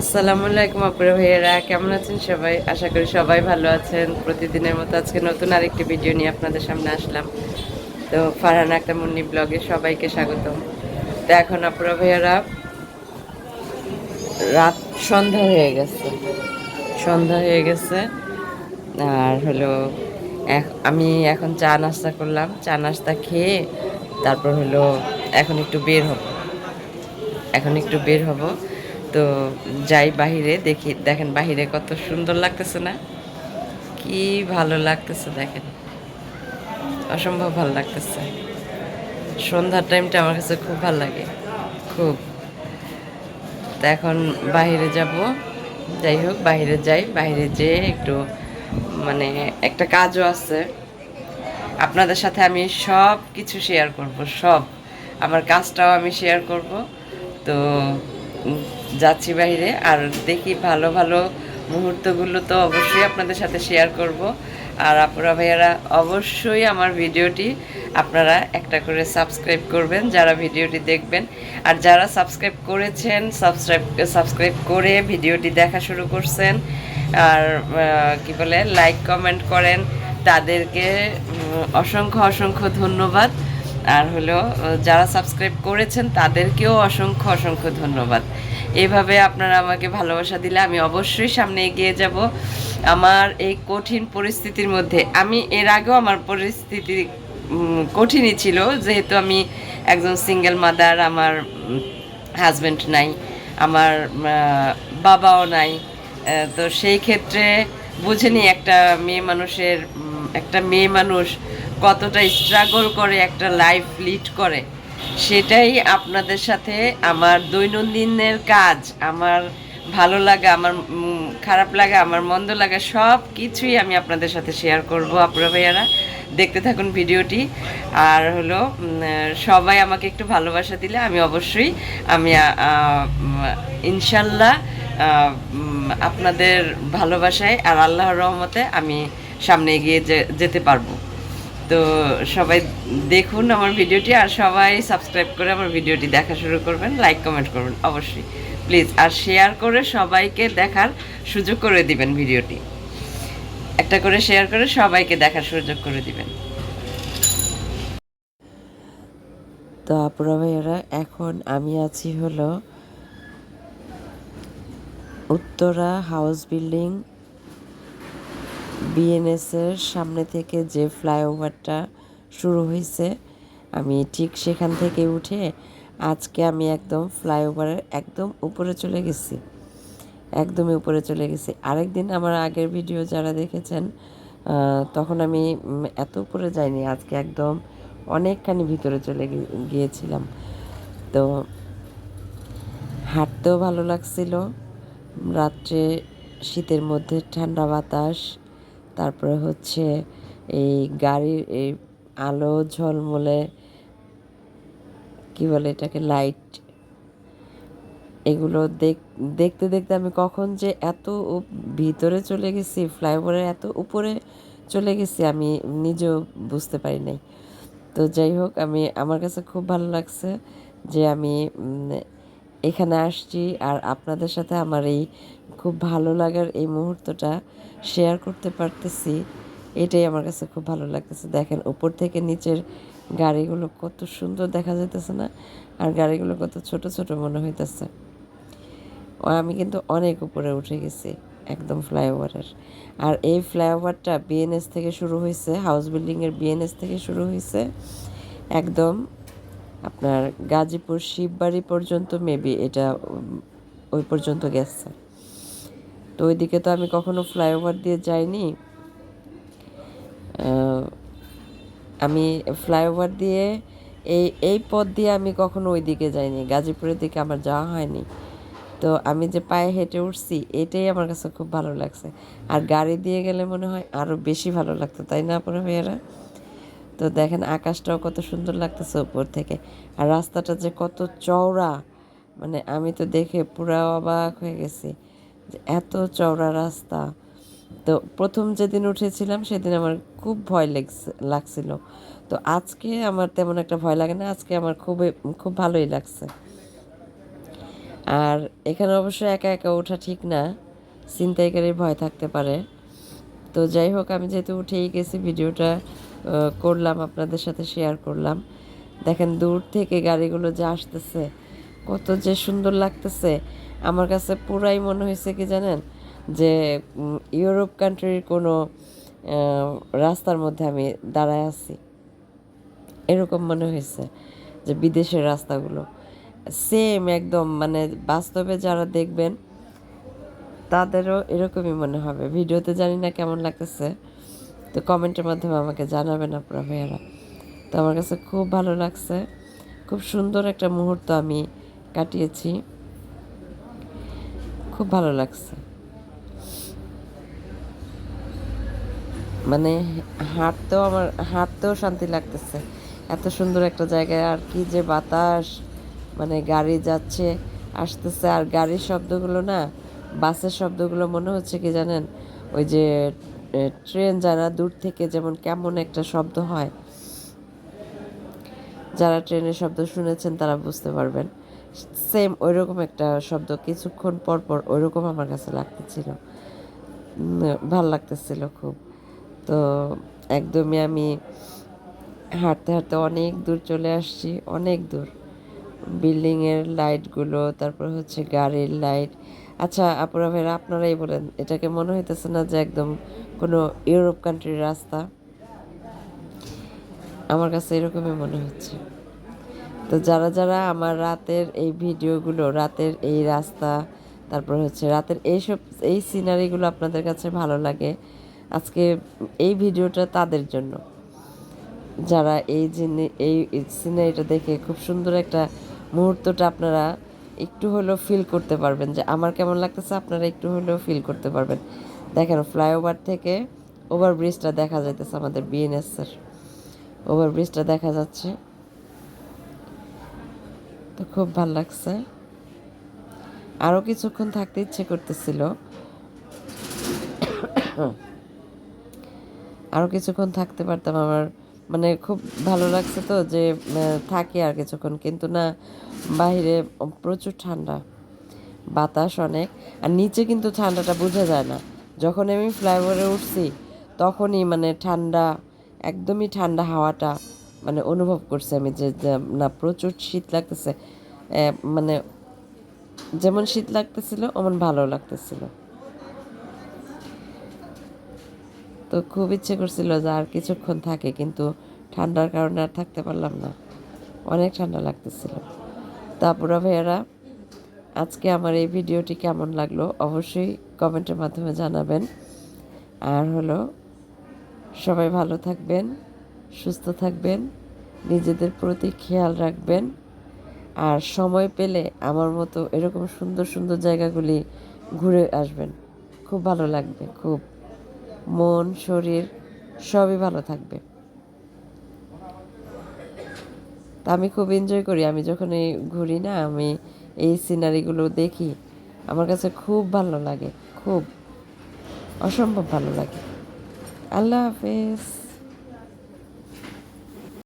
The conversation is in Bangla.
আসসালামু আলাইকুম আপুরা ভাইয়েরা, কেমন আছেন সবাই? আশা করি সবাই ভালো আছেন। প্রতিদিনের মতো আজকে নতুন আরেকটি ভিডিও নিয়ে আপনাদের সামনে আসলাম। তো ফারহান একটা মুন্নি ব্লগে সবাইকে স্বাগতম। তো এখন আপুরা ভাইয়েরা, রাত সন্ধ্যা হয়ে গেছে। সন্ধ্যা হয়ে গেছে। আর হলো আমি এখন চা নাস্তা করলাম। চা নাস্তা খেয়ে তারপর হলো, এখন একটু বের হব। এখন একটু বের হব। তো যাই বাহিরে, দেখি, দেখেন বাহিরে কত সুন্দর লাগতেছে না? কি ভালো লাগতেছে দেখেন। অসম্ভব ভালো লাগতেছে। সন্ধ্যার টাইমটা আমার কাছে খুব ভালো লাগে, খুব। তো এখন বাইরে যাব, যাই হোক বাইরে যাই বাইরে যেয়ে একটু মানে একটা কাজও আছে। আপনাদের সাথে আমি সব কিছু শেয়ার করব, সব। আমার কাজটাও আমি শেয়ার করব। তো যাচ্ছি বাইরে আর দেখি ভালো ভালো মুহূর্তগুলো তো অবশ্যই আপনাদের সাথে শেয়ার করব। আর আপনারা ভাইয়ারা, অবশ্যই আমার ভিডিওটি আপনারা একটা করে সাবস্ক্রাইব করবেন, যারা ভিডিওটি দেখবেন। আর যারা সাবস্ক্রাইব করেছেন সাবস্ক্রাইব সাবস্ক্রাইব করে ভিডিওটি দেখা শুরু করছেন, আর কি বলে লাইক কমেন্ট করেন, তাদেরকে অসংখ্য অসংখ্য ধন্যবাদ। আর হলো যারা সাবস্ক্রাইব করেছেন তাদেরকেও অসংখ্য অসংখ্য ধন্যবাদ। এভাবে আপনারা আমাকে ভালোবাসা দিলে আমি অবশ্যই সামনে এগিয়ে যাব। আমার এই কঠিন পরিস্থিতির মধ্যে, আমি এর আগেও আমার পরিস্থিতি কঠিনই ছিল, যেহেতু আমি একজন সিঙ্গেল মাদার আমার হাজব্যান্ড নাই, আমার বাবাও নাই তো সেই ক্ষেত্রে বুঝেনি একটা মেয়ে মানুষের একটা মেয়ে মানুষ কতটা স্ট্রাগল করে একটা লাইফ লিড করে, সেটাই আপনাদের সাথে আমার দৈনন্দিনের কাজ, আমার ভালো লাগা, আমার খারাপ লাগা, আমার মন্দ লাগা, সব কিছুই আমি আপনাদের সাথে শেয়ার করব আপনারা ভাইয়ারা। দেখতে থাকুন ভিডিওটি। আর হলো সবাই আমাকে একটু ভালোবাসা দিলে আমি অবশ্যই, আমি ইনশাল্লাহ আপনাদের ভালোবাসায় আর আল্লাহর রহমতে আমি সামনে এগিয়ে যেতে পারব। তো সবাই দেখুন আমার ভিডিওটি আর সবাই সাবস্ক্রাইব করে আমার ভিডিওটি দেখা শুরু করবেন, লাইক, কমেন্ট করবেন অবশ্যই। প্লিজ, আর শেয়ার করে সবাইকে দেখার সুযোগ করে দিবেন ভিডিওটি। একটা করে শেয়ার করে সবাইকে দেখার সুযোগ করে দিবেন। তো আপুরা ভাইয়ারা, এখন আমি আছি হলো উত্তরা হাউস বিল্ডিং বিএনএসের সামনে থেকে যে ফ্লাইওভারটা শুরু হয়েছে, আমি ঠিক সেখান থেকে উঠে আজকে আমি একদম ফ্লাইওভারের একদম উপরে চলে গেছি। একদমই উপরে চলে গেছি। আরেকদিন আমার আগের ভিডিও যারা দেখেছেন তখন আমি এত উপরে যাইনি, আজকে একদম অনেকখানি ভিতরে চলে গিয়েছিলাম। তো হাঁটতেও ভালো লাগছিল। রাত্রে শীতের মধ্যে ঠান্ডা বাতাস তারপরে হচ্ছে এই গাড়ির এই আলো ঝলমলে, কি বলে এটাকে লাইট এগুলো দেখ, দেখতে দেখতে আমি কখন যে এত ভিতরে চলে গেছি ফ্লাইওভারের এত উপরে চলে গেছি আমি নিজেও বুঝতে পারি নাই। তো যাই হোক, আমি, আমার কাছে খুব ভালো লাগছে যে আমি এখানে আসছি আর আপনাদের সাথে আমার এই খুব ভালো লাগার এই মুহূর্তটা শেয়ার করতে পারতেছি। এটাই আমার কাছে খুব ভালো লাগতেছে। দেখেন, উপর থেকে নিচের গাড়িগুলো কত সুন্দর দেখা যাইতেছে না? আর গাড়িগুলো কত ছোট ছোট মনে হইতেছে। আমি কিন্তু অনেক উপরে উঠে গেছি, একদম ফ্লাইওভারের। আর এই ফ্লাইওভারটা বিএনএস থেকে শুরু হয়েছে হাউস বিল্ডিংয়ের বিএনএস থেকে শুরু হয়েছে একদম আপনার গাজীপুর শিববাড়ি পর্যন্ত মেবি এটা ওই পর্যন্ত গেছে। তো ওইদিকে তো আমি কখনো ফ্লাইওভার দিয়ে যাইনি। আমি ফ্লাইওভার দিয়ে এই এই পথ দিয়ে আমি কখনো ওই দিকে যাইনি। গাজীপুরের দিকে আমার যাওয়া হয়নি। তো আমি যে পায়ে হেঁটে উঠছি, এটাই আমার কাছে খুব ভালো লাগছে। আর গাড়ি দিয়ে গেলে মনে হয় আরও বেশি ভালো লাগতো, তাই না আপনারা ভাইয়ারা? তো দেখেন আকাশটাও কত সুন্দর লাগতেছে উপর থেকে। আর রাস্তাটা যে কত চওড়া মানে আমি তো দেখে পুরা অবাক হয়ে গেছি। এত চওড়া রাস্তা। তো প্রথম যেদিন উঠেছিলাম, সেদিন আমার খুব ভয় লাগছে লাগছিল। তো আজকে আমার তেমন একটা ভয় লাগে না, আজকে আমার খুবই, খুব ভালোই লাগছে। আর এখানে অবশ্য একা একা ওঠা ঠিক না ছিনতাইকারীর ভয় থাকতে পারে। তো যাই হোক, আমি যেহেতু উঠেই গেছি, ভিডিওটা করলাম, আপনাদের সাথে শেয়ার করলাম। দেখেন দূর থেকে গাড়িগুলো যে আসতেছে কত যে সুন্দর লাগতেছে। আমার কাছে পুরাই মনে হয়েছে কি জানেন? যে ইউরোপ কান্ট্রির কোনো রাস্তার মধ্যে আমি দাঁড়ায় আছি। এরকম মনে হয়েছে যে, বিদেশের রাস্তাগুলো। সেম একদম মানে বাস্তবে যারা দেখবেন, তাদেরও এরকমই মনে হবে। ভিডিওতে জানি না কেমন লাগতেছে, তো কমেন্টের মাধ্যমে আমাকে জানাবেন আপনারা ভাইয়ারা। তো আমার কাছে খুব ভালো লাগছে। খুব সুন্দর একটা মুহূর্ত আমি কাটিয়েছি। খুব ভালো লাগছে। মানে হাঁটতেও আমার, হাঁটতেও শান্তি লাগতেছে। এত সুন্দর একটা জায়গায় আর কি যে বাতাস মানে গাড়ি যাচ্ছে, আসতেছে। আর গাড়ির শব্দগুলো না, বাসের শব্দগুলো মনে হচ্ছে কি জানেন? ওই যে ট্রেন যারা দূর থেকে যেমন কেমন একটা শব্দ হয়, যারা ট্রেনের শব্দ শুনেছেন তারা বুঝতে পারবেন। সেম ওইরকম একটা শব্দ কিছুক্ষণ পর পর ওইরকম আমার কাছে লাগতেছিল। ভালো লাগতেছিল খুব। তো একদমই আমি হাঁটতে হাঁটতে অনেক দূর চলে আসছি, অনেক দূর। বিল্ডিংয়ের লাইটগুলো, তারপর হচ্ছে গাড়ির লাইট। আচ্ছা আপুরা ভাইরা, আপনারাই বলেন, এটাকে মনে হইতেছে না যে একদম কোনো ইউরোপ কান্ট্রির রাস্তা? আমার কাছে এরকমই মনে হচ্ছে। তো যারা যারা আমার রাতের এই ভিডিওগুলো, রাতের এই রাস্তা, তারপর হচ্ছে রাতের এইসব, এই সিনারিগুলো আপনাদের কাছে ভালো লাগে, আজকে এই ভিডিওটা তাদের জন্য। যারা এই জিনিস এই সিনারিটা দেখে খুব সুন্দর একটা মুহূর্তটা আপনারা একটু হলেও ফিল করতে পারবেন যে আমার কেমন লাগতেছে, আপনারা একটু হলেও ফিল করতে পারবেন। দেখেন ফ্লাইওভার থেকে ওভারব্রিজটা দেখা যাইতেছে আমাদের বিএনএসের ওভারব্রিজটা দেখা যাচ্ছে। তো খুব ভালো লাগছে। আরও কিছুক্ষণ থাকতে ইচ্ছে করতেছিল। আরও কিছুক্ষণ থাকতে পারতাম আমার। মানে খুব ভালো লাগছে তো যে থাকি আর কিছুক্ষণ। কিন্তু না, বাইরে প্রচুর ঠান্ডা, বাতাস অনেক। আর নিচে কিন্তু ঠান্ডাটা বোঝা যায় না। যখন আমি ফ্লাইওভারে উঠছি, তখনই মানে ঠান্ডা, একদমই ঠান্ডা হাওয়াটা মানে অনুভব করছি আমি যে না, প্রচুর শীত লাগতেছে। মানে যেমন শীত লাগতেছিল, অমন ভালো লাগতেছিল। তো খুব ইচ্ছে করছিল যে আর কিছুক্ষণ থাকে, কিন্তু ঠান্ডার কারণে আর থাকতে পারলাম না। অনেক ঠান্ডা লাগতেছিল। তারপরে ভাইয়ারা, আজকে আমার এই ভিডিওটি কেমন লাগল অবশ্যই কমেন্টের মাধ্যমে জানাবেন। আর হলো, সবাই ভালো থাকবেন। সুস্থ থাকবেন, নিজেদের প্রতি খেয়াল রাখবেন, আর সময় পেলে আমার মতো এরকম সুন্দর সুন্দর জায়গাগুলি ঘুরে আসবেন। খুব ভালো লাগবে, খুব। মন, শরীর, সবই ভালো থাকবে। তা আমি খুব এনজয় করি। আমি যখন এই ঘুরি না, আমি এই সিনারিগুলো দেখি, আমার কাছে খুব ভালো লাগে, খুব। অসম্ভব ভালো লাগে। আল্লাহ হাফেজ।